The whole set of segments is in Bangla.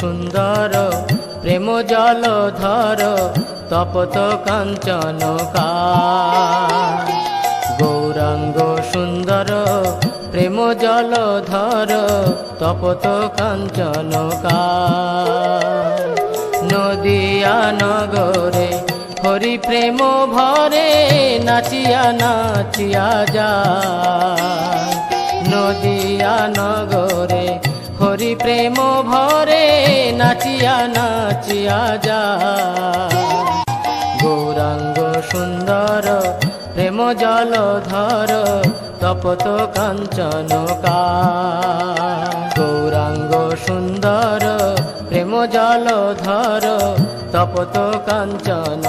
সুন্দর প্রেম জল ধর, তপত কাঞ্চন গৌরাঙ্গ সুন্দর প্রেম জল ধর, তপত কাঞ্চন নদিয়া নগরে হরি প্রেম ভরে, নাচিয়া নাচিয়া যা নদিয়া নগরে হরি প্রেম ভরে, নাচিয়া নাচিয়া যা। গৌরাঙ্গ সুন্দর, প্রেম জল ধর, তপত কাঞ্চন গৌরাঙ্গ সুন্দর, প্রেম জল ধর, তপত কাঞ্চন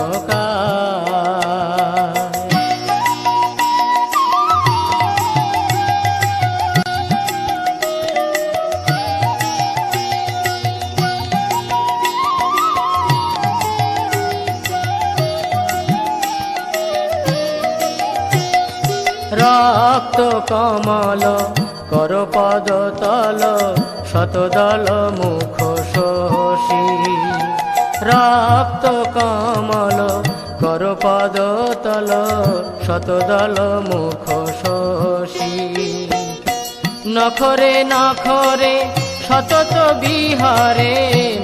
রক্ত কমল, কর পদ তল শতদল মুখ শোষী। রক্ত কমল, কর পদ তল শতদল মুখ শোষী। নখরে নখরে সতত বিহারে,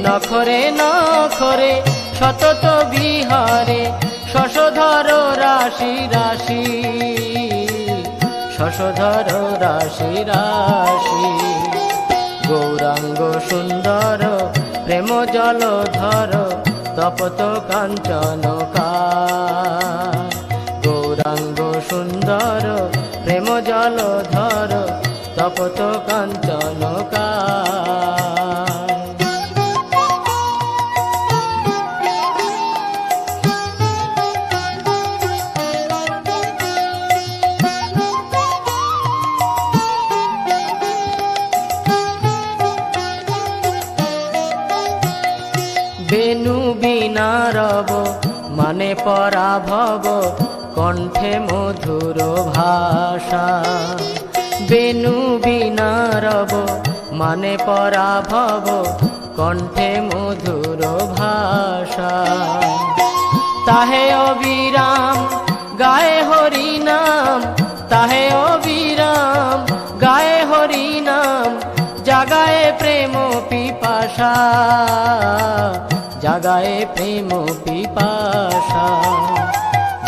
নখরে নখরে সতত বিহারে, শশধর রাশি রাশি। শশধর রাশি রাশি। গৌরাঙ্গ সুন্দর, প্রেম জল ধর তপত কাঞ্চন গৌরাঙ্গ সুন্দর, প্রেম জল ধর তপত কাঞ্চন মানে পরাভব, কণ্ঠে মধুর ভাষা। বেনু বিনারব মানে পরাভব, কণ্ঠে মধুর ভাষা। তাহে অবিরাম, গায়ে হরি নাম। তাহে অবিরাম, গায়ে হরি নাম। জাগায় প্রেম পিপাসা। জাগায় প্রেম পিপাসা।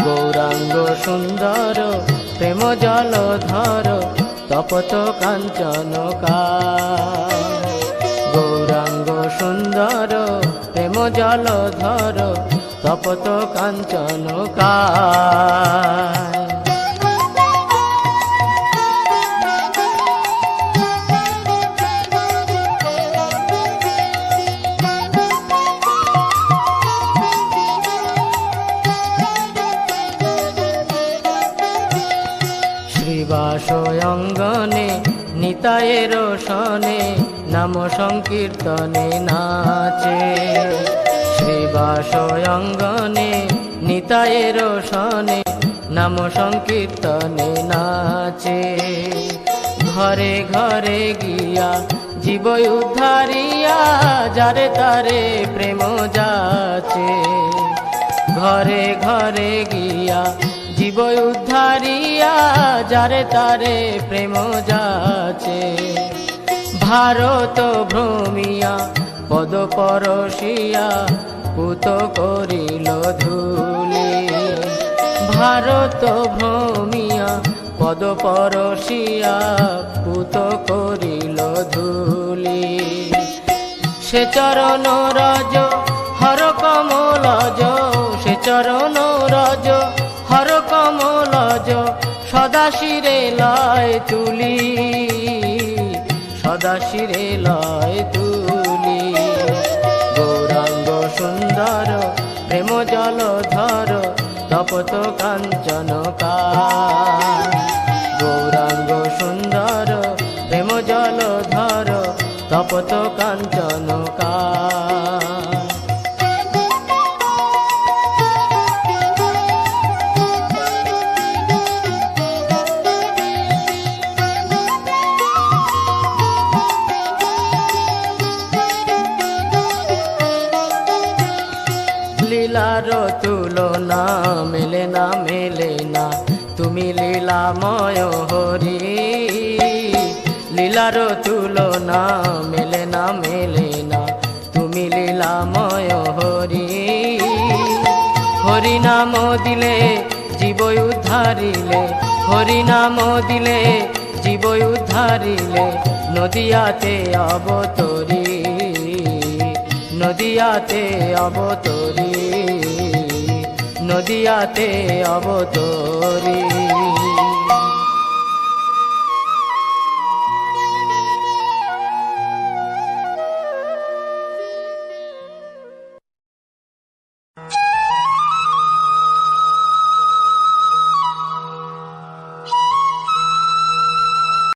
গৌরাঙ্গ সুন্দর, প্রেম জল ধর তপত কাঞ্চন গৌরাঙ্গ সুন্দর, প্রেম জল ধর তপত কাঞ্চন শ্রীবাসয়ঙ্গনে নিতায়ের সনে নাম সংকীর্তনে নাচে। শ্রীবাসয়ঙ্গনে নিতায়ের সনে নাম সংকীর্তনে নাচে। ঘরে ঘরে গিয়া জীব উদ্ধারিয়া, যারে তারে প্রেম যাচে। ঘরে ঘরে গিয়া জীব উদ্ধারিয়া, যারে তারে প্রেম যাচে। ভারত ভ্রমিয়া, পদ পরশিয়া, পুত করিল ধুলি। ভারত ভ্রমিয়া, পদ পরশিয়া, পুত করিল ধুলি। সে চরণ রজ, হর কমলজ সে চরণ রজ হর কমলজ সদা শিরে লয় তুলি, সদা শিরে লয় তুলি। গৌরাঙ্গ সুন্দর, প্রেম জল ধর, তপত কাঞ্চন গৌরাঙ্গ সুন্দর, প্রেম জল ধর, তপত লীলার তুলনা, মেলে না মেলে না। তুমি লীলাময় হরি। লীলার তুলনা, মেলে না মেলে না। তুমি লীলাময় হরি। হরি নাম দিলে জীব উদ্ধারিলে হরি নাম দিলে জীব উদ্ধারিলে, নদিয়াতে অবতরী নদিয়াতে অবতরী। নদিয়াতে অবতরী।